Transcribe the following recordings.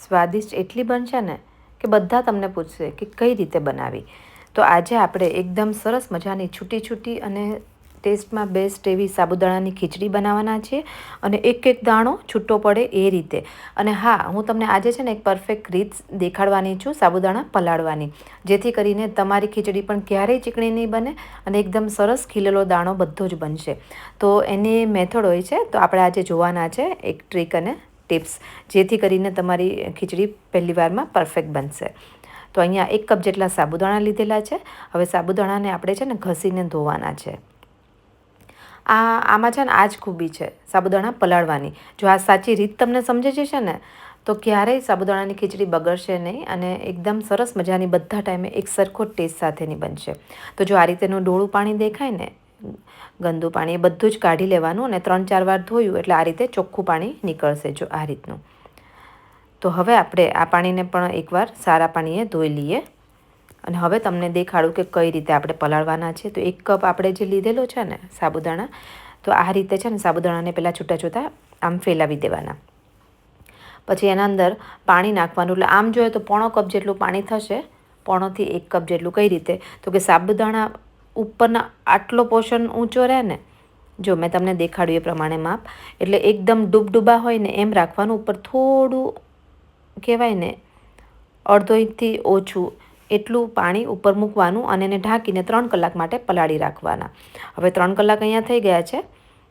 સ્વાદિષ્ટ એટલી બનશે ને કે બધા તમને પૂછશે કે કઈ રીતે બનાવી. તો આજે આપણે એકદમ સરસ મજાની છૂટી છૂટી અને ટેસ્ટમાં બેસ્ટ એવી સાબુદાણાની ખીચડી બનાવવાના છીએ અને એક એક દાણો છૂટો પડે એ રીતે. અને હા, હું તમને આજે છે ને એક પરફેક્ટ રીત દેખાડવાની છું, સાબુદાણા પલાળવાની. જેથી કરીને તમારી ખીચડી પણ ક્યારેય ચીકણી નહીં બને અને એકદમ સરસ ખીલેલો દાણો બધો જ બનશે. તો એની મેથડ હોય છે, તો આપણે આજે જોવાના છે એક ટ્રીક અને ટિપ્સ, જેથી કરીને તમારી ખીચડી પહેલી વારમાં પરફેક્ટ બનશે. તો અહીંયા એક કપ જેટલા સાબુદાણા લીધેલા છે. હવે સાબુદાણાને આપણે છે ને ઘસીને ધોવાના છે. આ, આમાં છે ને આ જ ખૂબી છે, સાબુદાણા પલાળવાની. જો આ સાચી રીત તમને સમજે જશે ને, તો ક્યારેય સાબુદાણાની ખીચડી બગડશે નહીં અને એકદમ સરસ મજાની બધા ટાઈમે એક સરખો ટેસ્ટ સાથેની બનશે. તો જો આ રીતેનું ડોળું પાણી દેખાય ને ગંદુ પાણી એ બધું જ કાઢી લેવાનું અને ત્રણ ચાર વાર ધોયું એટલે આ રીતે ચોખ્ખું પાણી નીકળશે જો આ રીતનું. તો હવે આપણે આ પાણીને પણ એકવાર સારા પાણીએ ધોઈ લઈએ. અને હવે તમને દેખાડું કે કઈ રીતે આપણે પલાળવાના છે. તો એક કપ આપણે જે લીધેલો છે ને સાબુદાણા, તો આ રીતે છે ને સાબુદાણાને પહેલાં છૂટા છૂટા આમ ફેલાવી દેવાના. પછી એના અંદર પાણી નાખવાનું, એટલે આમ જોઈએ તો પોણો કપ જેટલું પાણી થશે, પોણોથી એક કપ જેટલું. કઈ રીતે? તો કે સાબુદાણા ઉપરના આટલો પોર્શન ઊંચો રહે ને, જો મેં તમને દેખાડ્યું એ પ્રમાણે માપ, એટલે એકદમ ડૂબડૂબા હોય ને એમ રાખવાનું ઉપર થોડું કહેવાય ને, અડધો ઇંચથી ઓછું એટલું પાણી ઉપર મૂકવાનું અને એને ઢાંકીને ત્રણ કલાક માટે પલાળી રાખવાના. હવે ત્રણ કલાક અહીંયા થઈ ગયા છે,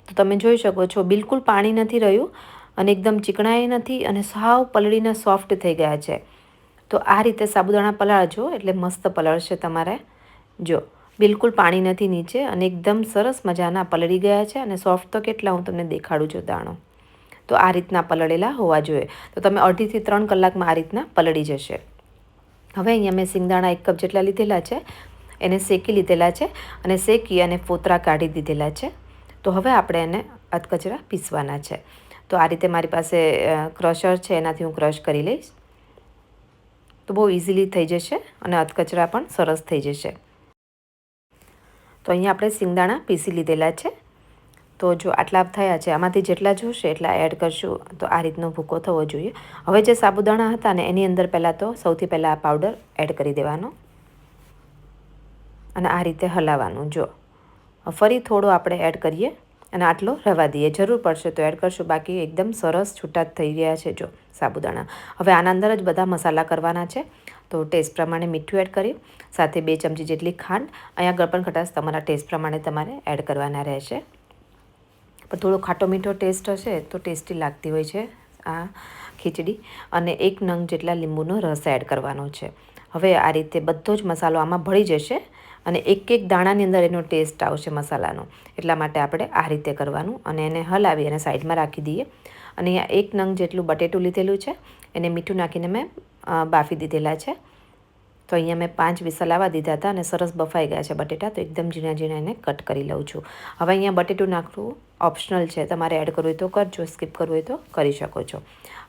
તો તમે જોઈ શકો છો બિલકુલ પાણી નથી રહ્યું અને એકદમ ચીકણાઈ નથી અને સાવ પલળીને સોફ્ટ થઈ ગયા છે. તો આ રીતે સાબુદાણા પલાળજો, એટલે મસ્ત પલાળશે તમારે. જો બિલકુલ પાણી નથી નીચે અને એકદમ સરસ મજાના પલળી ગયા છે અને સોફ્ટ તો કેટલા હું તમને દેખાડું છું દાણો. તો આ રીતના પલળેલા હોવા જોઈએ. તો તમે અઢીથી ત્રણ કલાકમાં આ રીતના પલળી જશે. હવે અહીંયા મેં સિંગદાણા એક કપ જેટલા લીધેલા છે, એને શેકી લીધેલા છે અને શેકી અને ફોતરા કાઢી દીધેલા છે. તો હવે આપણે એને અધકચરા પીસવાના છે. તો આ રીતે મારી પાસે ક્રશર છે, એનાથી હું ક્રશ કરી લઈશ. તો બહુ ઇઝીલી થઈ જશે અને અધકચરા પણ સરસ થઈ જશે. તો અહીંયા આપણે સિંગદાણા પીસી લીધેલા છે. તો જો આટલા થયા છે, આમાંથી જેટલા જોશે એટલા એડ કરશું. તો આ રીતનો ભૂકો થવો જોઈએ. હવે જે સાબુદાણા હતા ને, એની અંદર પહેલાં તો સૌથી પહેલાં આ પાવડર એડ કરી દેવાનો. અને આ રીતે હલાવવાનું. જો ફરી થોડો આપણે એડ કરીએ અને આટલો રવા દઈએ. જરૂર પડશે તો એડ કરશું. બાકી એકદમ સરસ છૂટા થઈ ગયા છે જો સાબુદાણા. હવે આના અંદર જ બધા મસાલા કરવાના છે. તો ટેસ્ટ પ્રમાણે મીઠું એડ કરી સાથે બે ચમચી જેટલી ખાંડ. અહીંયા ગળપણ ખટાશ તમારા ટેસ્ટ પ્રમાણે તમારે એડ કરવાના રહેશે. પણ થોડો ખાટો મીઠો ટેસ્ટ હશે તો ટેસ્ટી લાગતી હોય છે આ ખીચડી. અને એક નંગ જેટલા લીંબુનો રસ એડ કરવાનો છે. હવે આ રીતે બધો જ મસાલો આમાં ભળી જશે અને એક એક દાણાની અંદર એનો ટેસ્ટ આવશે મસાલાનો. એટલા માટે આપણે આ રીતે કરવાનું અને એને હલાવી અને સાઈડમાં રાખી દઈએ. અને અહીંયા એક નંગ જેટલું બટેટું લીધેલું છે. એને મીઠું નાખીને મેં બાફી દીધેલા છે. તો અહીંયા મેં પાંચ વિસલ આવવા દીધા હતા અને સરસ બફાઈ ગયા છે બટેટા. તો એકદમ ઝીણા ઝીણા એને કટ કરી લઉં છું. હવે અહીંયા બટેટું નાખવું ઓપ્શનલ છે. તમારે એડ કરવું હોય તો કરજો, સ્કીપ કરવું હોય તો કરી શકો છો.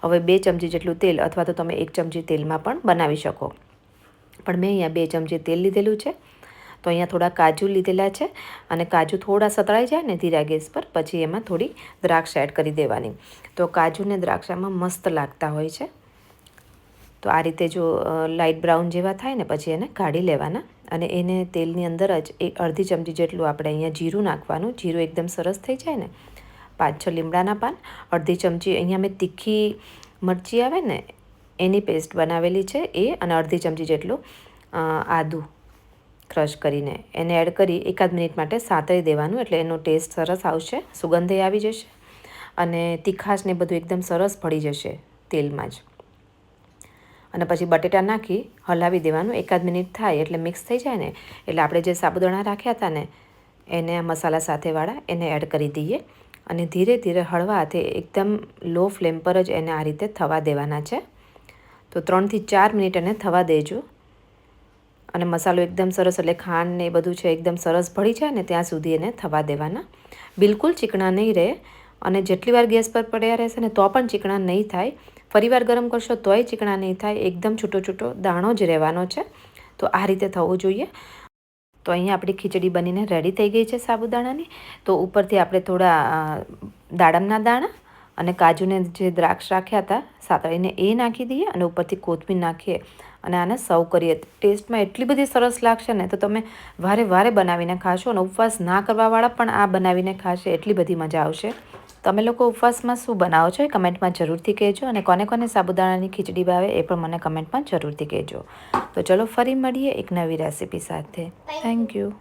હવે બે ચમચી જેટલું તેલ અથવા તો તમે એક ચમચી તેલમાં પણ બનાવી શકો. પણ મેં અહીંયા બે ચમચી તેલ લીધેલું છે. તો અહીંયા થોડા કાજુ લીધેલા છે અને કાજુ થોડા સતળાઈ જાય ને ધીરા ગેસ પર પછી એમાં થોડી દ્રાક્ષ એડ કરી દેવાની. તો કાજુને દ્રાક્ષામાં મસ્ત લાગતા હોય છે. તો આ રીતે જો લાઇટ બ્રાઉન જેવા થાય ને, પછી એને કાઢી લેવાના અને એને તેલની અંદર જ એક અડધી ચમચી જેટલું આપણે અહીંયા જીરું નાખવાનું. જીરું એકદમ સરસ થઈ જાય ને, પાંચ છ લીમડાના પાન, અડધી ચમચી અહીંયા મેં તીખી મરચી આવે ને, એની પેસ્ટ બનાવેલી છે એ અને અડધી ચમચી જેટલું આદું ક્રશ કરીને. એને એડ કરી એકાદ મિનિટ માટે સાતળી દેવાનું એટલે એનો ટેસ્ટ સરસ આવશે, સુગંધે આવી જશે અને તીખાશ ને બધું એકદમ સરસ ભળી જશે તેલમાં જ. અને પછી બટેટા નાખી હલાવી દેવાનું. એકાદ મિનિટ થાય એટલે મિક્સ થઈ જાય ને, એટલે આપણે જે સાબુદાણા રાખ્યા હતા ને, એને મસાલા સાથેવાળા એને એડ કરી દઈએ અને ધીરે ધીરે હળવા હાથે એકદમ લો ફ્લેમ પર જ એને આ રીતે થવા દેવાના છે. તો ત્રણથી ચાર મિનિટ એને થવા દેજો. અને મસાલો એકદમ સરસ એટલે ખાંડ ને એ બધું છે એકદમ સરસ ભળી જાય ને ત્યાં સુધી એને થવા દેવાના. બિલકુલ ચીકણા નહીં રહે અને જેટલી વાર ગેસ પર પડ્યા રહેશે ને તો પણ ચીકણા નહીં થાય. ફરીવાર ગરમ કરશો તોય ચીકણા નહીં થાય, એકદમ છૂટો છૂટો દાણો જ રહેવાનો છે. તો આ રીતે થવું જોઈએ. તો અહીંયા આપણી ખીચડી બનીને રેડી થઈ ગઈ છે સાબુદાણાની. તો ઉપરથી આપણે થોડા દાડમના દાણા અને કાજુને જે દ્રાક્ષ રાખ્યા હતા, સાતળીને એ નાખી દઈએ અને ઉપરથી કોથમીર નાખીએ અને આને સર્વ કરીએ. ટેસ્ટમાં એટલી બધી સરસ લાગશે ને, તો તમે વારે વારે બનાવીને ખાશો અને ઉપવાસ ના કરવાવાળા પણ આ બનાવીને ખાશે, એટલી બધી મજા આવશે. તમે લોકો ઉપવાસમાં શું બનાવો છો એ કમેન્ટમાં જરૂરથી કહેજો અને કોને કોને સાબુદાણાની ખીચડી ભાવે એ પણ મને કમેન્ટમાં જરૂરથી કહેજો. તો ચલો ફરી મળીએ એક નવી રેસીપી સાથે. Thank you